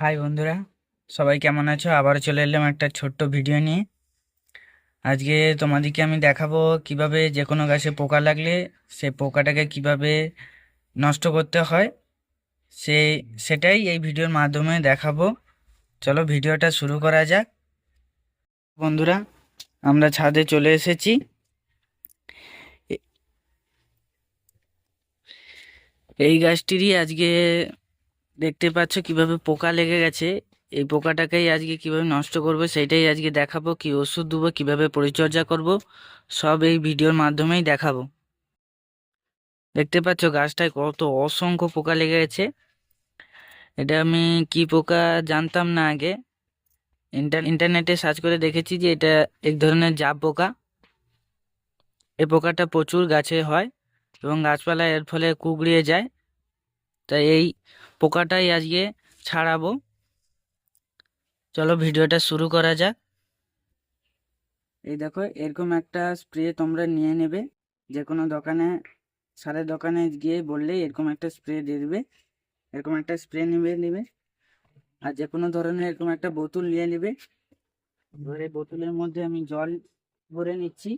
High বন্ধুরা। সবাই কেমন আছো? আবারও চলে এলাম একটা ছোট্ট ভিডিও নিয়ে। আজকে তোমাদেরকে আমি দেখাবো কীভাবে যে কোনো গাছে পোকা লাগলে সে পোকাটাকে কীভাবে নষ্ট করতে হয়। সে, সেটাই এই ভিডিওর মাধ্যমে দেখাবো। চলো ভিডিওটা শুরু করা যাক। বন্ধুরা, আমরা ছাদে চলে এসেছি। এই গাছটিরই আজকে দেখতে পাচ্ছ কীভাবে পোকা লেগে গেছে। এই পোকাটাকেই আজকে কীভাবে নষ্ট করব সেটাই আজকে দেখাবো, কি ওষুধ দেবো, কীভাবে পরিচর্যা করব, সব এই ভিডিওর মাধ্যমেই দেখাবো। দেখতে পাচ্ছ গাছটায় কত অসংখ্য পোকা লেগে গেছে। এটা আমি কি পোকা জানতাম না আগে। ইন্টার, ইন্টারনেটে সার্চ করে দেখেছি যে এটা এক ধরনের জাব পোকা। এই পোকাটা প্রচুর গাছে হয় এবং গাছপালা এর ফলে কুকড়িয়ে যায়। তাই এই পোকাটাই আজকে ছাড়াবো। চলো ভিডিওটা শুরু করা যাক। এই দেখো, এরকম একটা স্প্রে তোমরা নিয়ে নেবে। যে কোনো দোকানে সারের দোকানে গিয়ে বললেই এরকম একটা স্প্রে দিয়ে দেবে। এরকম একটা স্প্রে নেবে নেবে। আর যে কোনো ধরনের এরকম একটা বোতল নিয়ে নেবে। এবারে বোতলের মধ্যে আমি জল ভরে নিচ্ছি।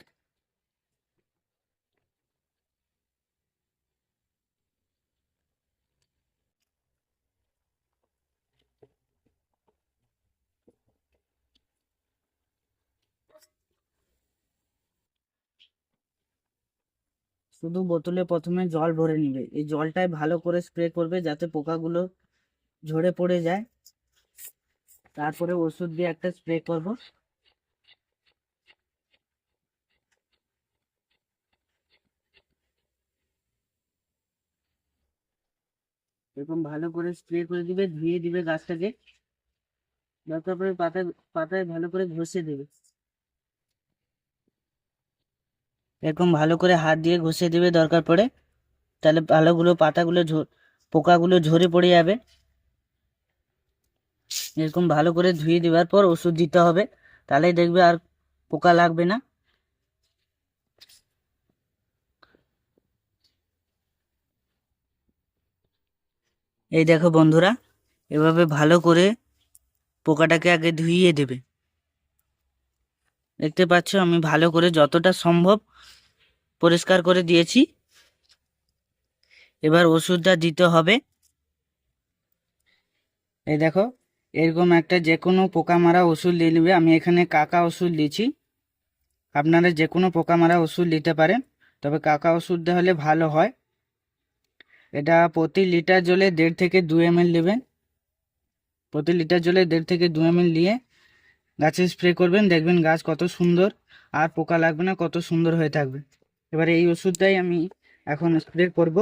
শুধু বোতলে প্রথমে জল ভরে নিবে। এই জলটাই ভালো করে স্প্রে করবে যাতে পোকাগুলো ঝরে পড়ে যায়। তারপরে ওষুধ দিয়ে একটা স্প্রে করব। এরকম ভালো করে স্প্রে করে দিবে, ধুয়ে দিবে গাছটাকে। তারপরে পাতায় পাতায় ভালো করে ঘষে দেবে। এরকম ভালো করে হাত দিয়ে ঘষে দেবে দরকার পড়ে, তাহলে ভালোগুলো পাতাগুলো পোকাগুলো ঝরে পড়ে যাবে। এরকম ভালো করে ধুয়ে দেওয়ার পর ওষুধ দিতে হবে, তাহলেই দেখবে আর পোকা লাগবে না। এই দেখো বন্ধুরা, এভাবে ভালো করে পোকাটাকে আগে ধুইয়ে দেবে। দেখতে পাচ্ছ আমি ভালো করে যতটা সম্ভব পরিষ্কার করে দিয়েছি। এবার ওষুধটা দিতে হবে। এই দেখো, এরকম একটা যে কোনো পোকা মারা ওষুধ নিয়ে নেবে। আমি এখানে কাকা ওষুধ দিয়েছি আপনারা যে কোনো পোকা মারা ওষুধ নিতে পারেন। তবে কাকা ওষুধটা হলে ভালো হয়। এটা প্রতি লিটার জলে দেড় থেকে দু এম নেবেন। প্রতি লিটার জলে দেড় থেকে দু এম নিয়ে গাছে স্প্রে করবেন। দেখবেন গাছ কত সুন্দর। আর পোকা লাগবে না, কত সুন্দর হয়ে থাকবে। এবারে এই ওষুধটাই আমি এখন স্প্রে করব।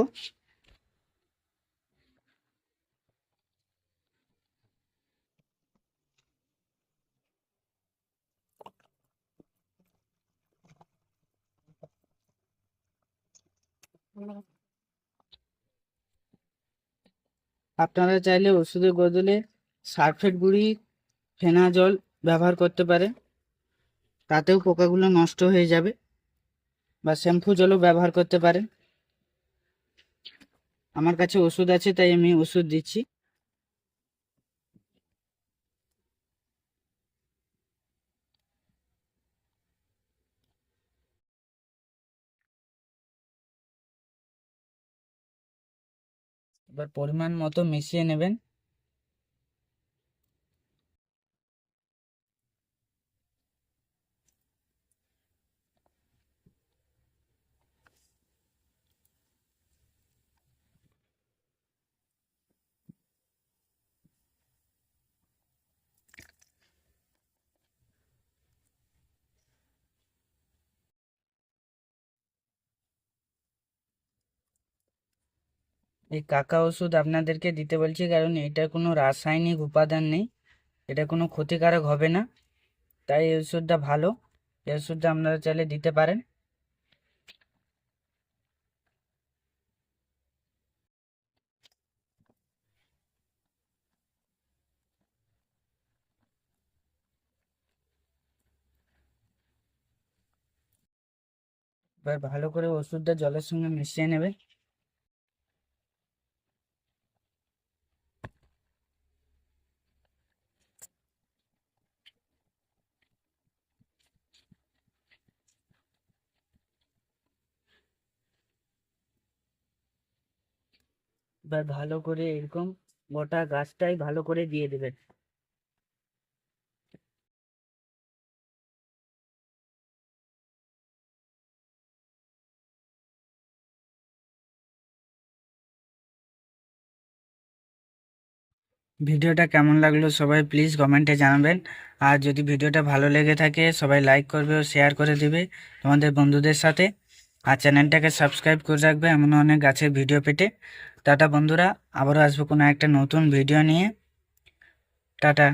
আপনারা চাইলে ওষুধের বদলে সালফেট গুঁড়ি ফেনা জল ব্যবহার করতে পারেন। তাতেও পোকাগুলো নষ্ট হয়ে যাবে। বা শ্যাম্পু জলও ব্যবহার করতে পারেন। আমার কাছে ওষুধ আছে, তাই আমি ওষুধ দিচ্ছি। এবার পরিমাণ মতো মিশিয়ে নেবেন। এই কাকা ওষুধ আপনাদেরকে দিতে বলছি, কারণ এটা কোনো রাসায়নিক উপাদান নেই, এটা কোনো ক্ষতিকারক হবে না। তাই এই ওষুধটা ভালো, এই ওষুধটা আপনারা চাইলে দিতে পারেন। এবার ভালো করে ওষুধটা জলের সঙ্গে মিশিয়ে নেবে। এবার ভালো করে এরকম গোটা গাছটাই ভালো করে দিয়ে দেবেন। ভিডিওটা কেমন লাগল সবাই প্লিজ কমেন্টে জানাবেন। আর যদি ভিডিওটা ভালো লেগে থাকে সবাই লাইক করবে ও শেয়ার করে দেবে তোমাদের বন্ধুদের সাথে। আর চ্যানেলটাকে সাবস্ক্রাইব করে রাখবে এমন অনেক গাছের ভিডিও পেটে টাটা বন্ধুরা, আবারও আসব কোনো একটা নতুন ভিডিও নিয়ে। টাটা।